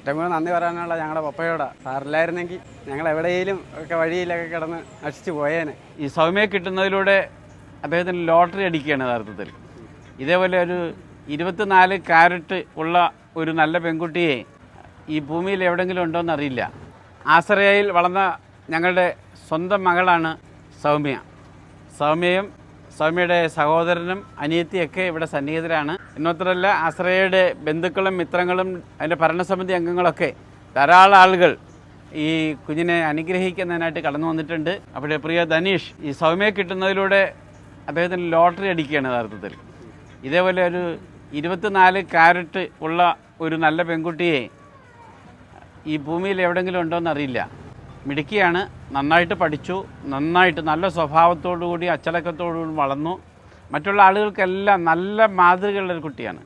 ഏറ്റവും കൂടുതൽ നന്ദി പറയാനുള്ള ഞങ്ങളുടെ പപ്പയോടാ. സാറില്ലായിരുന്നെങ്കിൽ ഞങ്ങൾ എവിടെയെങ്കിലും ഒക്കെ വഴിയിലൊക്കെ കിടന്ന് നശിച്ചു പോയേനെ. ഈ സൗമ്യ കിട്ടുന്നതിലൂടെ അദ്ദേഹത്തിന് ലോട്ടറി അടിക്കുകയാണ് യഥാർത്ഥത്തിൽ. ഇതേപോലെ ഒരു ഇരുപത്തിനാല് കാരറ്റ് ഉള്ള ഒരു നല്ല പെൺകുട്ടിയെ ഈ ഭൂമിയിൽ എവിടെയെങ്കിലും ഉണ്ടോയെന്ന് അറിയില്ല ആശ്രയയിൽ വളർന്ന ഞങ്ങളുടെ സ്വന്തം മകളാണ് സൗമ്യ. സൗമ്യയും സൗമ്യയുടെ സഹോദരനും അനിയത്തിയൊക്കെ ഇവിടെ സന്നിഹിതരാണ്. എന്നത്രല്ല ആശ്രയയുടെ ബന്ധുക്കളും മിത്രങ്ങളും അതിന്റെ ഭരണസമിതി അംഗങ്ങളൊക്കെ ധാരാളം ആളുകൾ ഈ കുഞ്ഞിനെ അനുഗ്രഹിക്കുന്നതിനായിട്ട് കടന്നു വന്നിട്ടുണ്ട്. അവിടെ പ്രിയ ധനീഷ് ഈ സൗമ്യ കിട്ടുന്നതിലൂടെ അദ്ദേഹത്തിന് ലോട്ടറി അടിക്കുകയാണ് യഥാർത്ഥത്തിൽ. ഇതേപോലെ ഒരു ഇരുപത്തിനാല് ക്യാരറ്റ് ഉള്ള ഒരു നല്ല പെൺകുട്ടിയെ ഈ ഭൂമിയിൽ എവിടെയെങ്കിലും ഉണ്ടോ അറിയില്ല. മിടുക്കിയാണ് നന്നായിട്ട് പഠിച്ചു നന്നായിട്ട് നല്ല സ്വഭാവത്തോടു കൂടി അച്ചടക്കത്തോടുകൂടി വളർന്നു. മറ്റുള്ള ആളുകൾക്കെല്ലാം നല്ല മാതൃകയുള്ളൊരു കുട്ടിയാണ്.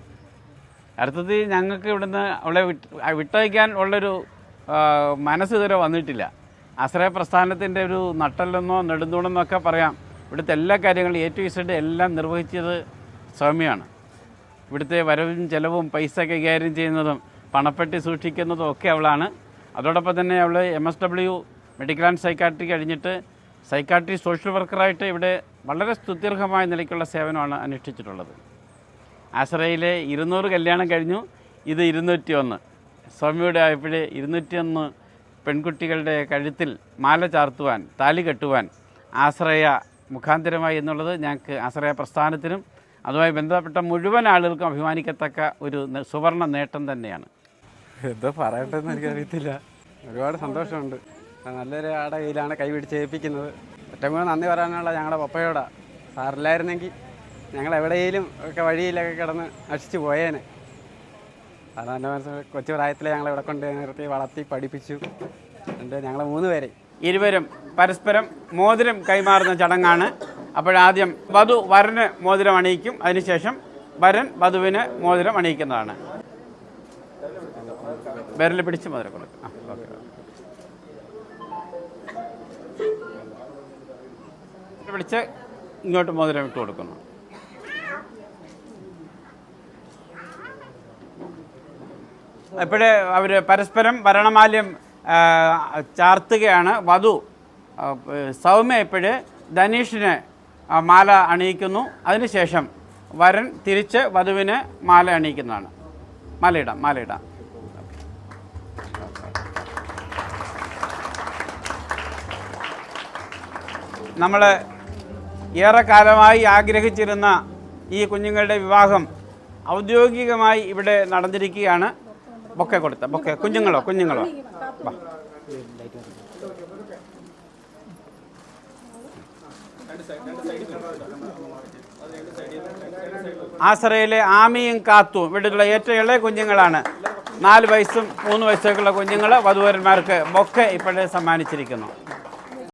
അടുത്തത് ഞങ്ങൾക്ക് ഇവിടുന്ന് അവളെ വിട്ട് വിട്ടയക്കാൻ ഉള്ളൊരു മനസ്സ് ഇതുവരെ വന്നിട്ടില്ല. ആശ്രയ പ്രസ്ഥാനത്തിന്റെ ഒരു നട്ടല്ലെന്നോ നെടുന്തൂണെന്നോ ഒക്കെ പറയാം. ഇവിടുത്തെ എല്ലാ കാര്യങ്ങളും എ ടു ഇസഡ് എല്ലാം നിർവഹിച്ചത് സൗമ്യമാണ് ഇവിടുത്തെ വരവും ചെലവും പൈസ കൈകാര്യം ചെയ്യുന്നതും പണപ്പെട്ടി സൂക്ഷിക്കുന്നതും ഒക്കെ അവളാണ്. അതോടൊപ്പം തന്നെ അവൾ M S W medical and psychiatry കഴിഞ്ഞിട്ട് സൈക്കാട്രി സോഷ്യൽ വർക്കറായിട്ട് ഇവിടെ വളരെ സ്തുത്യർഹമായ നിലയ്ക്കുള്ള സേവനമാണ് അനുഷ്ഠിച്ചിട്ടുള്ളത്. ആശ്രയിലെ ഇരുന്നൂറ് കല്യാണം കഴിഞ്ഞു. ഇത് ഇരുന്നൂറ്റി ഒന്ന് സ്വാമിയുടെ ആയപ്പോഴേ ഇരുന്നൂറ്റിയൊന്ന് പെൺകുട്ടികളുടെ കഴുത്തിൽ മാല ചാർത്തുവാൻ താലി കെട്ടുവാൻ ആശ്രയ മുഖാന്തരമായി എന്നുള്ളത് ഞങ്ങൾക്ക് ആശ്രയ പ്രസ്ഥാനത്തിനും അതുമായി ബന്ധപ്പെട്ട മുഴുവൻ ആളുകൾക്കും അഭിമാനിക്കത്തക്ക ഒരു സുവർണ നേട്ടം തന്നെയാണ്. എന്തോ പറയട്ടെ എന്ന് എനിക്കറിയത്തില്ല. ഒരുപാട് സന്തോഷമുണ്ട്. നല്ലൊരു ആടെ കയ്യിലാണ് കൈ പിടിച്ച് ഏൽപ്പിക്കുന്നത്. ഏറ്റവും കൂടുതൽ നന്ദി പറയാനുള്ള ഞങ്ങളുടെ പപ്പയോടാ. സാറില്ലായിരുന്നെങ്കിൽ ഞങ്ങൾ എവിടെയെങ്കിലും ഒക്കെ വഴിയിലൊക്കെ കിടന്ന് നശിച്ചു പോയേനെ. സാറ് എന്റെ മനസ്സിൽ കൊച്ചു പ്രായത്തിൽ ഞങ്ങളെ ഇവിടെ കൊണ്ട് നിർത്തി വളർത്തി പഠിപ്പിച്ചു. എന്റെ ഞങ്ങൾ മൂന്ന് പേരെ. ഇരുവരും പരസ്പരം മോതിരം കൈമാറുന്ന ചടങ്ങാണ്. അപ്പോഴാദ്യം വധു വരന് മോതിരം അണിയിക്കും. അതിനുശേഷം വരൻ വധുവിന് മോതിരം അണിയിക്കുന്നതാണ്. വിരൽ പിടിച്ച് മോതിരം കൊടുക്കും. ആ ഓക്കെ. പിടിച്ച് ഇങ്ങോട്ട് മോതിരം ഇട്ട് കൊടുക്കുന്നു. ഇപ്പോഴേ അവർ പരസ്പരം ഭരണമാല്യം ചാർത്തുകയാണ്. വധു സൗമ്യ ഇപ്പോഴ് ധനീഷിന് മാല അണിയിക്കുന്നു. അതിനുശേഷം വരൻ തിരിച്ച് വധുവിന് മാല അണിയിക്കുന്നതാണ്. മാലയിടാം മാലയിടാം. നമ്മൾ ഏറെക്കാലമായി ആഗ്രഹിച്ചിരുന്ന ഈ കുഞ്ഞുങ്ങളുടെ വിവാഹം ഔദ്യോഗികമായി ഇവിടെ നടന്നിരിക്കുകയാണ്. ബൊക്കെ കൊടുത്ത ബൊക്കെ. കുഞ്ഞുങ്ങളോ കുഞ്ഞുങ്ങളോ? ആസറയിലെ ആമിയും കാത്തും. ഇവിടെയുള്ള ഏറ്റവും ഇളയ കുഞ്ഞുങ്ങളാണ്. നാല് വയസ്സും മൂന്ന് വയസ്സൊക്കെയുള്ള കുഞ്ഞുങ്ങൾ വധുവരന്മാർക്ക് ബൊക്കെ ഇപ്പോഴേ സമ്മാനിച്ചിരിക്കുന്നു.